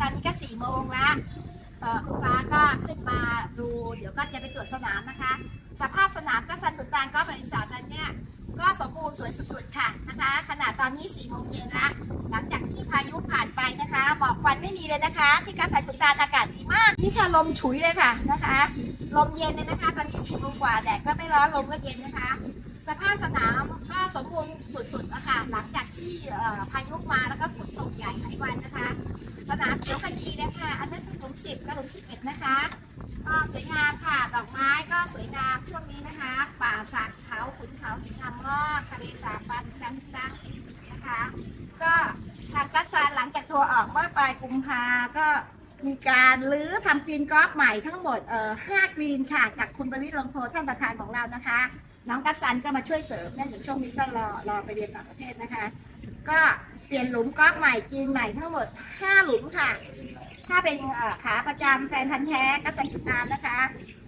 ตอนนี้ก็สี่โมงละเอ่อคุณฟ้าก็ขึ้นมาดู เดี๋ยวก็จะไปตรวจสนามนะคะ สภาพสนามก็สันตุตานก็บริษัทนั้นเนี่ยก็สมบูรณ์สวยสุดๆค่ะนะคะขนาดตอนนี้4ี่โมงเย็นละหลังจากที่พายุผ่านไปนะคะหมอกควันไม่มีเลยนะคะ ที่กาสันตุตานอากาศดีมากนี่ค่ะลมฉุยเลยค่ะนะคะลมเย็นเลยนะคะ ตอนนี้สี่โมงกว่าแดดก็ไม่ร้อนลมก็เย็นนะคะสภาพสนามก็สมบูรณ์สุดๆนะคะหลังจากที่พายุมาแล้วก็ฝนตกใหญ่หลายวันนะคะ สนามเขียวขจีนะคะ อันนั้นหลุมสิบกับหลุมสิบเอ็ดนะคะก็สวยงามค่ะ ดอกไม้ก็สวยงามช่วงนี้นะคะ ป่าสักเขาขุนเขาสีทำรอกทะเลสาบบันดังดังนะคะ ก็ทางกัสซานหลังจากทัวร์ออกเมื่อปลายกุมภาก็มีการรื้อทำกรีนกอล์ฟใหม่ทั้งหมดเอ่อห้ากรีนค่ะ จากคุณบริลงโพท่านประธานของเรานะคะ น้องกัสซันก็มาช่วยเสริมเนี่ยอยู่ช่วงนี้ก็รอรอไปเรียนต่างประเทศนะคะ ก็ เปลี่ยนหลุมก๊อล์ฟใหม่กรีนใหม่ทั้งหมด 5 หลุมค่ะ ถ้าเป็นเอ่อขาประจำแฟนพันธ์แท้กัสซันจุดนานนะคะ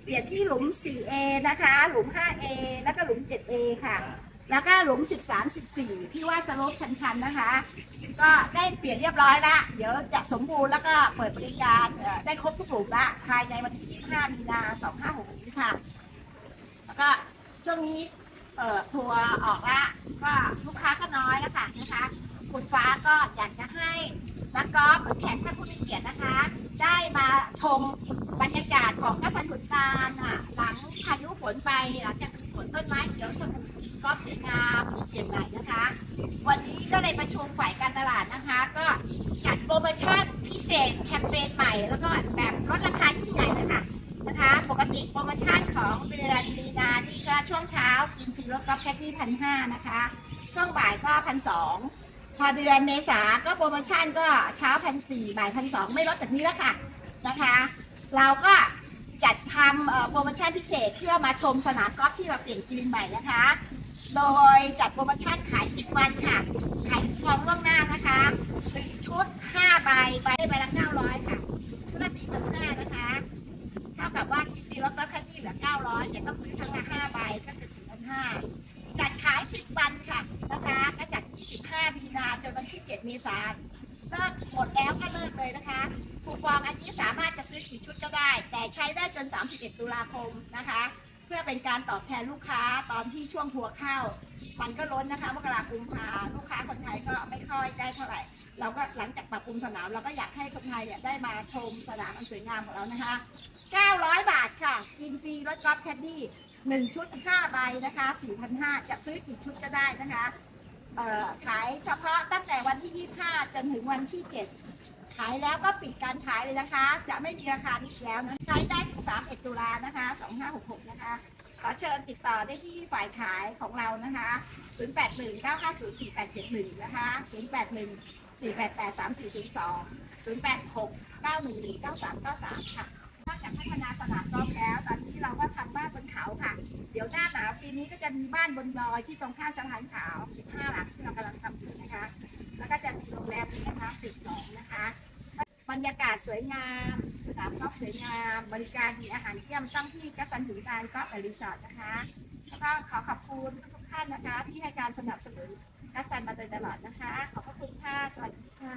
เปลี่ยนที่หลุม 4A นะคะ หลุม 5A แล้วก็หลุม 7A ค่ะ แล้วก็หลุม 13 14 ที่ว่าสโลปชันๆนะคะ ก็ได้เปลี่ยนเรียบร้อยละเดี๋ยวจะสมบูรณ์แล้วก็เปิดบริการเอ่อได้ครบทุกหลุมละภายในวันที่ 25 มีนา2566นี้ค่ะ แล้วก็ช่วงนี้เอ่อทัวร์ออกละก็น้อยแล้วค่ะนะคะ คุณฟ้า ก็อยากจะให้นักกอล์ฟหรือแขกท่านผู้มีเกียรตินะคะ ได้มาชมบรรยากาศของกัสสันขุตาลอะหลังพายุฝนไปหลังจากมีฝนต้นไม้เขียวชมพูกอล์ฟสวยงามเปลี่ยนใหม่นะคะ วันนี้ก็เลยประชุมฝ่ายการตลาดนะคะ ก็จัดโปรโมชั่นพิเศษแคมเปญใหม่ แล้วก็แบบลดราคายิ่ใหญ่เลยค่ะนะคะ ปกติโปรโมชั่นของเดือนมีนานี่ก็ช่วงเช้ากินฟรีรถกอล์ฟแค่ที่พันห้านะคะ ช่วงบ่ายก็พันสอง พอเดือนเมษาก็โปรโมชั่นก็เช้าพันสี่บ่ายพันสองไม่ลดจากนี้แล้วค่ะนะคะ เราก็จัดทำโปรโมชั่นพิเศษเพื่อมาชมสนามกอล์ฟที่เราเปลี่ยนกรีนใหม่นะคะ โดยจัดโปรโมชั่นขาย 10 วันค่ะ ขายคูปองล่วงหน้านะคะหนึ่งชุด 5 ใบใบใบละ900 ค่ะ ชุดละ4,500นะคะเท่ากับว่าคิดฟรีลดก็แค่ที่เหลือ 900จะต้องซื้อทั้งละ5ใบก็คือ4,500จัดขาย 10 วันค่ะนะคะ ก็จาก25มีนาจนวันที่ 7 เมษายนเลิกหมดแล้วก็เลิกเลยนะคะคูปองอันนี้สามารถจะซื้อกี่ชุดก็ได้ แต่ใช้ได้จน 31 ตุลาคมนะคะ เพื่อเป็นการตอบแทนลูกค้าตอนที่ช่วงทัวเข้ามันก็ล้นนะคะมกราคมกุมภาลูกค้าคนไทยก็ไม่ค่อยได้เท่าไหร่ เราก็หลังจากปรับปรุงสนามเราก็อยากให้คนไทยเนี่ยได้มาชมสนามอันสวยงามของเรานะคะ 900 บาทค่ะ กินฟรีรถกอล์ฟแคดดี้1ชุด 5 ใบนะคะ4,500จะซื้อกี่ชุดก็ได้นะคะ ขายเฉพาะตั้งแต่วันที่ 25 จนถึงวันที่ 7 ขายแล้วก็ปิดการขายเลยนะคะ จะไม่มีราคานี้อีกแล้วนะใช้ได้ถึง31ตุลานะคะ 2566 นะคะ ขอเชิญติดต่อได้ที่ฝ่ายขายของเรานะคะ 0819504871 นะคะ 0814883402 0869119393 ค่ะนอกจากพัฒนาสนามกอล์ฟแล้วตอนนี้เรา นบนดอยที่ตรงข้ามสะพานขาว 15 หลังที่เรากำลังทำอยู่นะคะ แล้วก็จะมีโรงแรมนี้นะคะติดสองนะคะ บรรยากาศสวยงามสนามกอล์ฟสวยงาม บริการดีอาหารเยี่ยมต้องที่กัสซันถึงการกอล์ฟแอนด์รีสอร์ทนะคะ แล้วก็ขอขอบคุณทุกท่านนะคะ ที่ให้การสนับสนุนกัสซันมาโดยตลอดนะคะ ขอบพระคุณค่ะ สวัสดีค่ะ